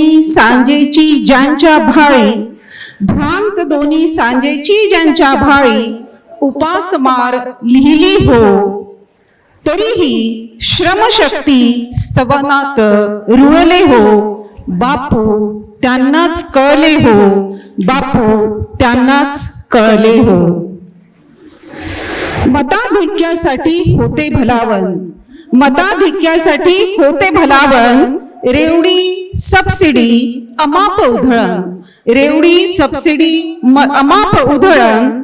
दोन्ही सांजेची ज्यांच्या भाळी भ्रांत दोन्ही सांजेची ज्यांच्या भाळी उपासमार लिहिली हो. तरीही श्रमशक्ती स्तवनात रुळले हो. बापू त्यांनाच कळले हो. बापू त्यांनाच कळले हो. मताधिक्यासाठी होते भलावन. मताधिक्यासाठी होते भलावन. रेवडी सबसिडी अमाप उधळण. रेवडी सबसिडी म- अमाप उधळण.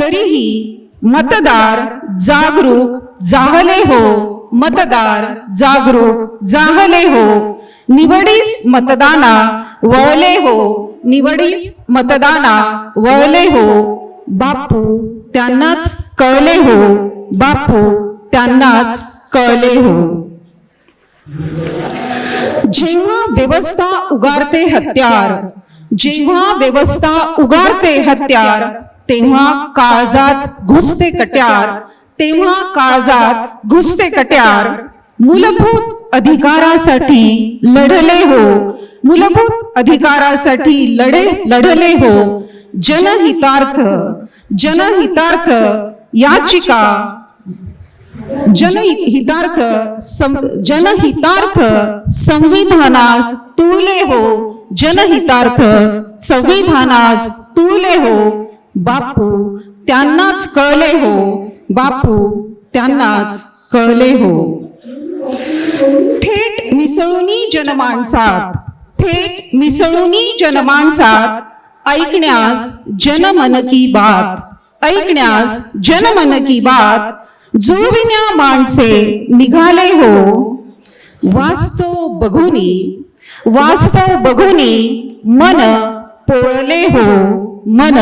तरीही मतदार जागरूक जाहले हो. मतदार जागरूक जाहले हो. निवडीस मतदाना वळले हो. निवडीस मतदाना वळले हो. बापू त्यांनाच कळले हो. बापू त्यांनाच कळले हो. जेव्हा व्यवस्था उगारते हत्यार जेव्हा व्यवस्था उगारते हत्यार तेव्हा काळजात घुसते कट्यार तेव्हा काळजात घुसते कट्यार. मूलभूत अधिकारासाठी लढले हो मूलभूत अधिकारासाठी लढे लढले हो. जनहितार्थ जनहितार्थ याचिका जनहितार्थ जनहितार्थ संविधानास तुळले हो. जनहितार्थ संविधानास तुळले हो. बापू त्यांनाच कळले हो. बापू त्यांनाच कळले हो. थेट मिसळूनी जनमानसात थेट मिसळूनी जनमानसात ऐकण्यास जनमन की बात ऐकण्यास जनमन की बात जुविन्या माणसे निघाले हो वास्तव बघुनी वास्तव बघुनी मन पोळले हो मन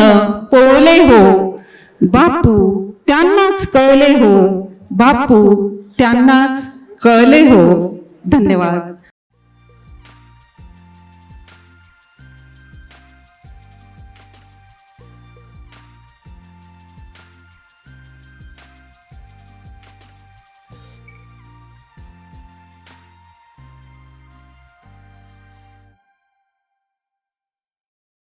पोळले हो. बापू त्यांनाच कळले हो बापू त्यांनाच कळले हो. धन्यवाद.